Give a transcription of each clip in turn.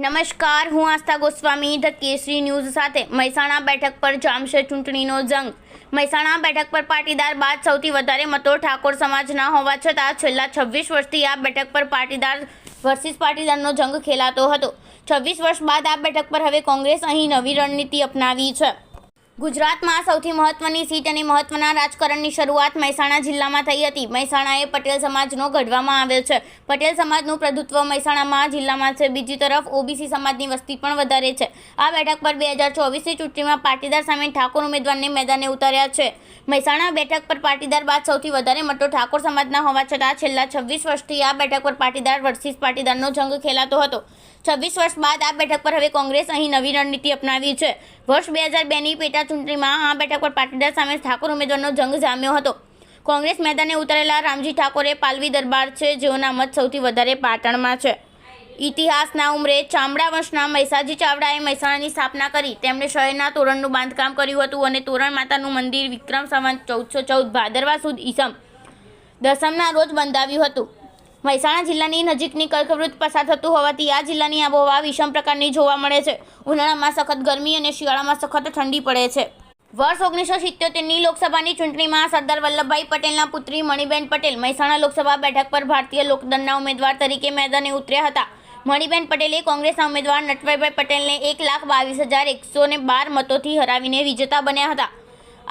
નમસ્કાર, હું Astha Goswami, the Kesari news સાથે મહેસાણા બેઠક પર જામશે ચૂંટણીનો જંગ. મહેસાણા બેઠક પર પાટીદાર બાદ સૌથી વધારે મતો ઠાકોર સમાજના હોવા છતાં છેલ્લા છવ્વીસ વર્ષથી આ બેઠક પર પાટીદાર વર્સિસ પાટીદારનો જંગ ખેલાતો હતો. છવ્વીસ વર્ષ બાદ આ બેઠક પર હવે કોંગ્રેસ અહીં નવી રણનીતિ અપનાવી છે. ગુજરાતમાં સૌથી મહત્વની સીટ અને મહત્વના રાજકારણની શરૂઆત મહેસાણા જિલ્લામાં થઈ હતી. મહેસાણાએ પટેલ સમાજનો ઘડવામાં આવ્યો છે. પટેલ સમાજનું પ્રભુત્વ મહેસાણામાં જિલ્લામાં છે. બીજી તરફ ઓબીસી સમાજની વસ્તી પણ વધારે છે. આ બેઠક પર બે હજાર ચોવીસની ચૂંટણીમાં પાટીદાર સામે ઠાકોર ઉમેદવારને મેદાને ઉતાર્યા છે. મહેસાણા બેઠક પર પાટીદાર બાદ સૌથી વધારે મતો ઠાકોર સમાજના હોવા છતાં છેલ્લા છવ્વીસ વર્ષથી આ બેઠક પર પાટીદાર વર્સિસ પાટીદારનો જંગ ખેલાતો હતો. છવ્વીસ વર્ષ બાદ આ બેઠક પર હવે કોંગ્રેસ અહીં નવી રણનીતિ અપનાવી છે. વર્ષ બે હજાર બેની પેટા ચૂંટણીમાં આ બેઠક પર પાટીદાર સામે ઠાકોર ઉમેદવારનો જંગ જામ્યો હતો. કોંગ્રેસ મેદાને ઉતરેલા રામજી ઠાકોરે પાલવી દરબાર છે, જેઓના મત સૌથી વધારે પાટણમાં છે. ઇતિહાસના ઉમરે ચામડા વંશના મહેસાજી ચાવડાએ મહેસાણાની સ્થાપના કરી. તેમણે શહેરના તોરણનું બાંધકામ કર્યું હતું અને તોરણ માતાનું મંદિર વિક્રમ સંવંત ચૌદસો ચૌદ ભાદરવા સુદ ઈસમ દસમના રોજ બંધાવ્યું હતું. મહેસાણા જિલ્લાની નજીકની કર્કવૃત પસાર થતું હોવાથી આ જિલ્લાની આબોહવા વિષમ પ્રકારની જોવા મળે છે. ઉનાળામાં સખત ગરમી અને શિયાળામાં સખત ઠંડી પડે છે. વર્ષ ઓગણીસો સિત્યોતેરની લોકસભાની ચૂંટણીમાં સરદાર વલ્લભભાઈ પટેલના પુત્રી મણિબેન પટેલ મહેસાણા લોકસભા બેઠક પર ભારતીય લોકદળના ઉમેદવાર તરીકે મેદાને ઉતર્યા હતા. મણિબેન પટેલે કોંગ્રેસના ઉમેદવાર નટવરભાઈ પટેલને એક લાખ બાવીસ હજાર એકસો ને બાર મતોથી હરાવીને વિજેતા બન્યા હતા.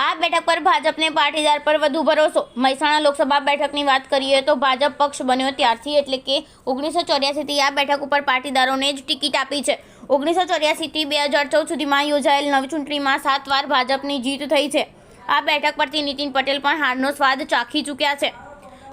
આ બેઠક પર ભાજપને પાટીદાર પર વધુ ભરોસો. મહેસાણા લોકસભા બેઠકની વાત કરીએ તો ભાજપ પક્ષ બન્યો ત્યારથી એટલે કે ઓગણીસો ચોર્યાસીથી આ બેઠક ઉપર પાટીદારોને જ ટિકિટ આપી છે. ઓગણીસો ચોર્યાસીથી બે હજાર ચૌદ સુધીમાં યોજાયેલ નવી ચૂંટણીમાં સાત વાર ભાજપની જીત થઈ છે. આ બેઠક પરથી નીતિન પટેલ પણ હારનો સ્વાદ ચાખી ચૂક્યા છે.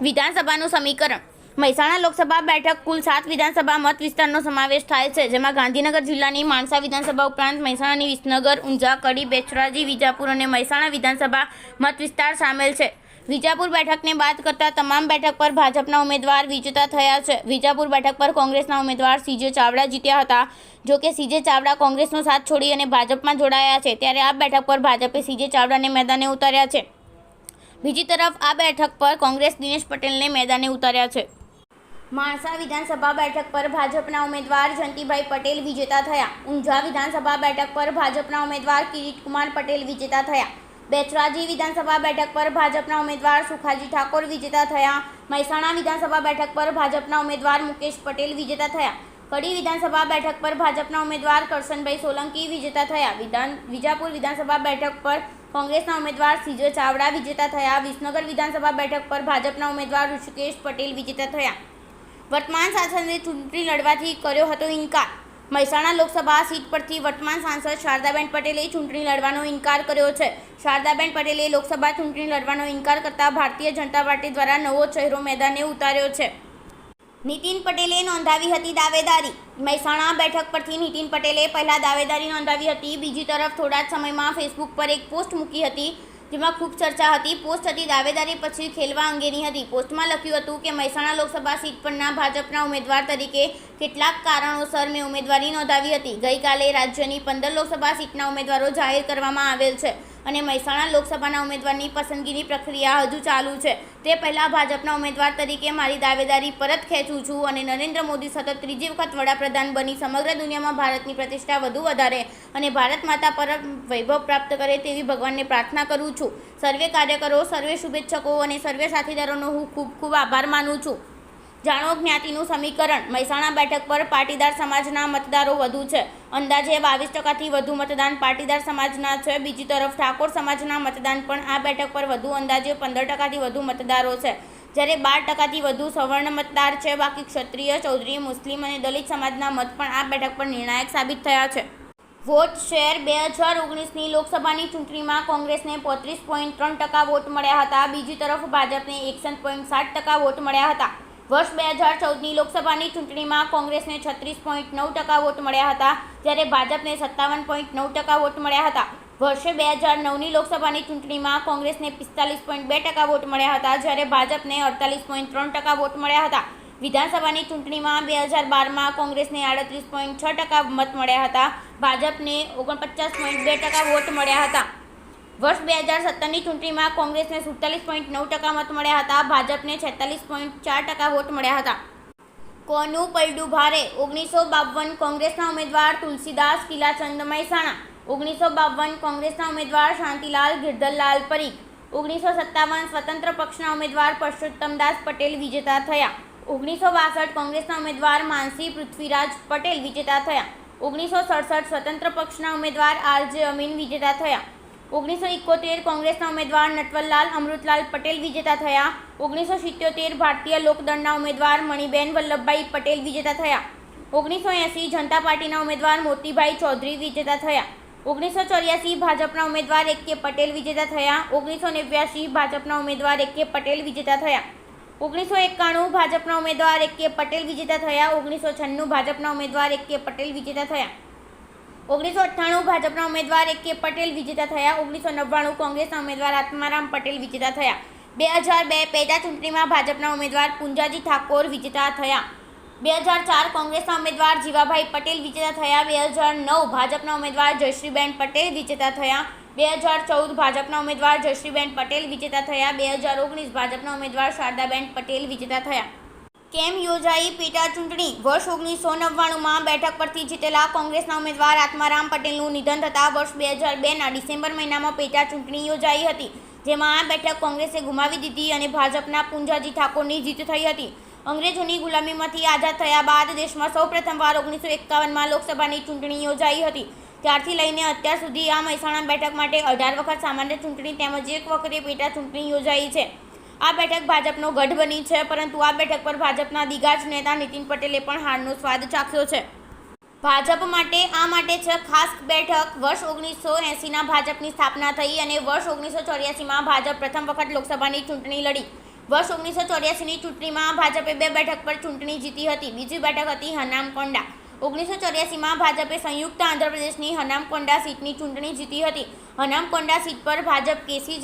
વિધાનસભાનું સમીકરણ. મહેસાણા લોકસભા બેઠક કુલ સાત વિધાનસભા મત વિસ્તારનો સમાવેશ થાય છે, જેમાં ગાંધીનગર જિલ્લાની માણસા વિધાનસભા ઉપરાંત મહેસાણાની વિસનગર, ઊંઝા, કડી, બેચરાજી, વિજાપુર અને મહેસાણા વિધાનસભા મત વિસ્તાર સામેલ છે. વિજાપુર બેઠકને બાદ કરતાં તમામ બેઠક પર ભાજપના ઉમેદવાર વિજેતા થયા છે. વિજાપુર બેઠક પર કોંગ્રેસના ઉમેદવાર સીજે ચાવડા જીત્યા હતા. જો કે સીજે ચાવડા કોંગ્રેસનો સાથ છોડી અને ભાજપમાં જોડાયા છે, ત્યારે આ બેઠક પર ભાજપે સીજે ચાવડાને મેદાને ઉતાર્યા છે. બીજી તરફ આ બેઠક પર કોંગ્રેસ દિનેશ પટેલને મેદાને ઉતાર્યા છે. માણસા વિધાનસભા બેઠક પર ભાજપના ઉમેદવાર જયંતિભાઈ પટેલ વિજેતા થયા ઊંઝા વિધાનસભા બેઠક પર ભાજપના ઉમેદવાર કિરીટકુમાર પટેલ વિજેતા થયા બેચરાજી વિધાનસભા બેઠક પર ભાજપના ઉમેદવાર સુખાજી ઠાકોર વિજેતા થયા મહેસાણા વિધાનસભા બેઠક પર ભાજપના ઉમેદવાર મુકેશ પટેલ વિજેતા થયા કડી વિધાનસભા બેઠક પર ભાજપના ઉમેદવાર કરશનભાઈ સોલંકી વિજેતા થયા વિધાન વિજાપુર વિધાનસભા બેઠક પર કોંગ્રેસના ઉમેદવાર સીજે ચાવડા વિજેતા થયા વિસનગર વિધાનસભા બેઠક પર ભાજપના ઉમેદવાર ઋષિકેશ પટેલ વિજેતા થયા વર્તમાન સાંસદને ચૂંટણી લડવાથી કર્યો હતો ઇનકાર. મહેસાણા લોકસભા સીટ પરથી વર્તમાન સાંસદ શારદાબેન પટેલે ચૂંટણી લડવાનો ઇનકાર કર્યો છે. શારદાબેન પટેલે લોકસભા ચૂંટણી લડવાનો ઇનકાર કરતા ભારતીય જનતા પાર્ટી દ્વારા નવો ચહેરો મેદાને ઉતાર્યો છે. નીતિન પટેલે નોંધાવી હતી દાવેદારી. મહેસાણા બેઠક પરથી નીતિન પટેલે પહેલાં દાવેદારી નોંધાવી હતી. બીજી તરફ થોડા જ સમયમાં ફેસબુક પર એક પોસ્ટ મૂકી હતી. જેમાં ખૂબ ચર્ચા હતી. પોસ્ટ હતી દાવેદારી પછી ખેલવા અંગેની હતી. પોસ્ટમાં લખ્યું હતું કે મહેસાણા લોકસભા સીટ પરના ભાજપના ઉમેદવાર તરીકે કેટલાક કારણોસર મેં ઉમેદવારી નોંધાવી હતી. ગઈકાલે રાજ્યની પંદર લોકસભા સીટના ઉમેદવારો જાહેર કરવામાં આવેલ છે. અને મહેસાણા લોકસભાના ઉમેદવારની પસંદગીની પ્રક્રિયા હજુ ચાલુ છે. તે પહેલાં ભાજપના ઉમેદવાર તરીકે મારી દાવેદારી પરત ખેંચું છું અને નરેન્દ્ર મોદી સતત ત્રીજી વખત વડાપ્રધાન બની સમગ્ર દુનિયામાં ભારતની પ્રતિષ્ઠા વધુ વધારે અને ભારત માતા પર વૈભવ પ્રાપ્ત કરે તેવી ભગવાનને પ્રાર્થના કરું છું. સર્વે કાર્યકરો, સર્વે શુભેચ્છકો અને સર્વે સાથીદારોનો હું ખૂબ ખૂબ આભાર માનું છું. જાણો જ્ઞાતિનું સમીકરણ. મહેસાણા બેઠક પર પાટીદાર સમાજના મતદારો વધુ છે. અંદાજે બાવીસ ટકાથી વધુ મતદાન પાટીદાર સમાજના છે. બીજી તરફ ઠાકોર સમાજના મતદાન પણ આ બેઠક પર વધુ અંદાજે પંદર ટકાથી વધુ મતદારો છે. જ્યારે બાર ટકાથી વધુ સવર્ણ મતદાર છે. બાકી ક્ષત્રિય, ચૌધરી, મુસ્લિમ અને દલિત સમાજના મત પણ આ બેઠક પર નિર્ણાયક સાબિત થયા છે. વોટ શેર બે હજાર ઓગણીસની લોકસભાની ચૂંટણીમાં કોંગ્રેસને પોત્રીસ પોઈન્ટ ત્રણ ટકા વોટ મળ્યા હતા. બીજી તરફ ભાજપને એકસઠ પોઈન્ટ સાત ટકા વોટ મળ્યા હતા. વર્ષ બે હજાર ચૌદની લોકસભાની ચૂંટણીમાં કોંગ્રેસને છત્રીસ પોઈન્ટ નવ ટકા વોટ મળ્યા હતા, જ્યારે ભાજપને સત્તાવન પોઈન્ટ નવ ટકા વોટ મળ્યા હતા. વર્ષે બે હજાર નવની લોકસભાની ચૂંટણીમાં કોંગ્રેસને પિસ્તાલીસ પોઈન્ટ બે ટકા વોટ મળ્યા હતા, જ્યારે ભાજપને અડતાલીસ પોઈન્ટ ત્રણ ટકા વોટ મળ્યા હતા. વિધાનસભાની ચૂંટણીમાં બે હજાર બારમાં કોંગ્રેસને આડત્રીસ પોઈન્ટ છ ટકા મત મળ્યા હતા, ભાજપને ઓગણપચાસ પોઈન્ટ બે ટકા વોટ મળ્યા હતા. વર્ષ બે હજાર સત્તરની ચૂંટણીમાં કોંગ્રેસને સુડતાલીસ પોઈન્ટ નવ ટકા મત મળ્યા હતા, ભાજપને છેતાલીસ પોઈન્ટ ચાર ટકા વોટ મળ્યા હતા. કોનું પૈડું ભારે ઓગણીસો બાવન કોંગ્રેસના ઉમેદવાર તુલસીદાસ, કિલાચંદ મહેસાણા, ઓગણીસો બાવન કોંગ્રેસના ઉમેદવાર શાંતિલાલ ગિરધરલાલ પરીખ, ઓગણીસો સત્તાવન સ્વતંત્ર પક્ષના ઉમેદવાર પરસોત્તમદાસ પટેલ વિજેતા થયા, ઓગણીસો બાસઠ કોંગ્રેસના ઉમેદવાર માનસી પૃથ્વીરાજ પટેલ વિજેતા થયા, ઓગણીસો સડસઠ સ્વતંત્ર પક્ષના ઉમેદવાર આરજે અમીન વિજેતા થયા ઓગણીસો ઇકોતેર કોંગ્રેસના ઉમેદવાર નટવરલાલ, અમૃતલાલ પટેલ વિજેતા થયા. ઓગણીસો સિત્યોતેર ભારતીય લોકદળના ઉમેદવાર મણિબેન વલ્લભભાઈ પટેલ વિજેતા થયા. ઓગણીસો એંસી જનતા પાર્ટીના ઉમેદવાર મોતીભાઈ ચૌધરી વિજેતા થયા. ઓગણીસો ચોર્યાસી ભાજપના ઉમેદવાર એક પટેલ વિજેતા થયા. ઓગણીસો નેવ્યાસી ભાજપના ઉમેદવાર એક પટેલ વિજેતા થયા. ઓગણીસો એકાણું ભાજપના ઉમેદવાર એક પટેલ વિજેતા થયા. ઓગણીસો છન્નું ભાજપના ઉમેદવાર એક પટેલ વિજેતા થયા. ઓગણીસો અઠ્ઠાણું ભાજપના ઉમેદવાર એક કે પટેલ વિજેતા થયા. ઓગણીસો નવ્વાણું કોંગ્રેસના ઉમેદવાર આત્મારામ પટેલ વિજેતા થયા. બે હજાર બે પેટા ચૂંટણીમાં ભાજપના ઉમેદવાર પુંજાજી ઠાકોર વિજેતા થયા. બે હજાર ચાર કોંગ્રેસના ઉમેદવાર જીવાભાઈ પટેલ વિજેતા થયા. બે હજાર નવ ભાજપના ઉમેદવાર જયશ્રીબેન પટેલ વિજેતા થયા. બે હજાર ચૌદ ભાજપના ઉમેદવાર જયશ્રીબેન પટેલ વિજેતા થયા. બે હજાર ઓગણીસ ભાજપના ઉમેદવાર શારદાબેન પટેલ વિજેતા થયા. કેમ યોજાઈ પેટા ચૂંટણી? વર્ષ ઓગણીસો નવ્વાણુંમાં બેઠક પરથી જીતેલા કોંગ્રેસના ઉમેદવાર આત્મારામ પટેલનું નિધન થતાં વર્ષ બે હજાર બેના ડિસેમ્બર મહિનામાં પેટા ચૂંટણી યોજાઈ હતી, જેમાં આ બેઠક કોંગ્રેસે ગુમાવી દીધી અને ભાજપના પુંજાજી ઠાકોરની જીત થઈ હતી. અંગ્રેજોની ગુલામીમાંથી આઝાદ થયા બાદ દેશમાં સૌ પ્રથમવાર ઓગણીસો એકાવનમાં લોકસભાની ચૂંટણી યોજાઈ હતી. ત્યારથી લઈને અત્યાર સુધી આ મહેસાણા બેઠક માટે અઢાર વખત સામાન્ય ચૂંટણી તેમજ એક વખતે પેટા ચૂંટણી યોજાઈ છે. આ બેઠક ભાજપનો ગઢ બની છે, પરંતુ આ બેઠક પર ભાજપના દિગ્ગજ નેતા નીતિન પટેલે પણ હારનો સ્વાદ ચાખ્યો છે. ભાજપ માટે, આ માટે છે ખાસ બેઠક. વર્ષ ઓગણીસો એંસીના ભાજપની સ્થાપના થઈ અને વર્ષ ઓગણીસો ચોર્યાસીમાં ભાજપ પ્રથમ વખત લોકસભાની ચૂંટણી લડી. વર્ષ ઓગણીસો ચોર્યાસીની ચૂંટણીમાં ભાજપે બે બેઠક પર ચૂંટણી જીતી હતી. બીજી બેઠક હતી હનામકોંડા ઓગણીસો ચોર્યાસીમાં ભાજપે સંયુક્ત આંધ્રપ્રદેશની હનામકોંડા સીટની ચૂંટણી જીતી હતી. હનામકોંડા સીટ પર ભાજપ કેસી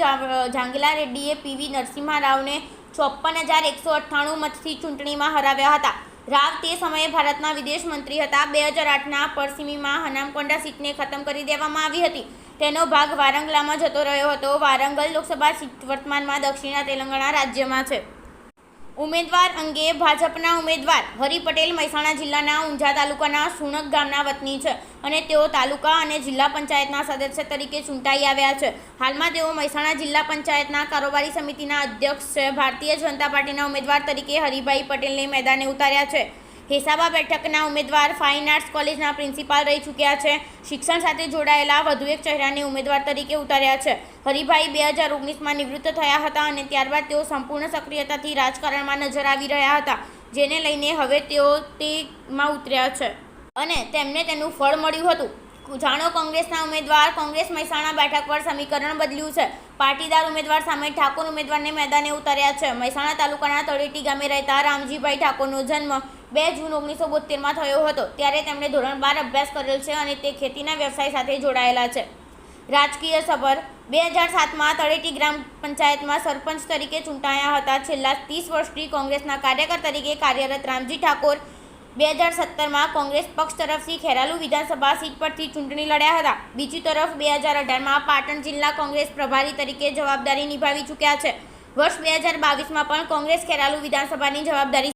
જાંગલા રેડ્ડીએ પીવી નરસિંહા રાવને ચોપ્પન હજાર એકસો અઠ્ઠાણું મતથી ચૂંટણીમાં હરાવ્યા હતા. રાવ તે સમયે ભારતના વિદેશ મંત્રી હતા. બે હજાર આઠના પરસીમીમાં હનામકોંડા સીટને ખતમ કરી દેવામાં આવી હતી. તેનો ભાગ વારંગલામાં જતો રહ્યો હતો. વારંગલ લોકસભા સીટ વર્તમાનમાં દક્ષિણા તેલંગાણા રાજ્યમાં છે. ઉમેદવાર અંગે ભાજપના ઉમેદવાર હરિ પટેલ મહેસાણા જિલ્લાના ઊંઝા તાલુકાના સુણક ગામના વતની છે અને તેઓ તાલુકા અને જિલ્લા પંચાયતના સદસ્ય તરીકે ચૂંટાઈ આવ્યા છે. હાલમાં તેઓ મહેસાણા જિલ્લા પંચાયતના કારોબારી સમિતિના અધ્યક્ષ છે. ભારતીય જનતા પાર્ટીના ઉમેદવાર તરીકે હરિભાઈ પટેલને મેદાને ઉતાર્યા છે. હેસાબા બેઠકના ઉમેદવાર ફાઇન આર્ટ્સ કોલેજના પ્રિન્સિપાલ રહી ચૂક્યા છે. શિક્ષણ સાથે જોડાયેલા વધુ એક ચહેરાને ઉમેદવાર તરીકે ઉતાર્યા છે. હરિભાઈ બે હજાર ઓગણીસમાં નિવૃત્ત થયા હતા અને ત્યારબાદ તેઓ સંપૂર્ણ સક્રિયતાથી રાજકારણમાં નજર આવી રહ્યા હતા, જેને લઈને હવે તેઓ તેમાં ઉતર્યા છે. અને તેમને તેનું ફળ મળ્યું હતું. જાણો કોંગ્રેસના ઉમેદવાર કોંગ્રેસ મહેસાણા બેઠક પર સમીકરણ બદલ્યું છે. પાટીદાર ઉમેદવાર સામે ઠાકોર ઉમેદવારને મેદાને ઉતાર્યા છે. મહેસાણા તાલુકાના તળેટી ગામે રહેતા રામજીભાઈ ઠાકોરનો જન્મ બે જૂન ઓગણીસો બોતેરમાં થયો હતો, ત્યારે તેમણે ધોરણ બાર અભ્યાસ કરેલ છે અને તે ખેતીના વ્યવસાય સાથે જોડાયેલા છે. રાજકીય સભર બે હજાર સાતમાં તળેટી ગ્રામ પંચાયતમાં સરપંચ તરીકે ચૂંટાયા હતા. છેલ્લા ત્રીસ વર્ષથી કોંગ્રેસના કાર્યકર તરીકે કાર્યરત રામજી ઠાકોર બે હજાર સત્તરમાં કોંગ્રેસ પક્ષ તરફથી ખેરાલુ વિધાનસભા સીટ પરથી ચૂંટણી લડ્યા હતા. બીજી તરફ બે હજાર અઢારમાં પાટણ જિલ્લા કોંગ્રેસ પ્રભારી તરીકે જવાબદારી નિભાવી ચૂક્યા છે. વર્ષ બે હજાર બાવીસમાં પણ કોંગ્રેસ ખેરાલુ વિધાનસભાની જવાબદારી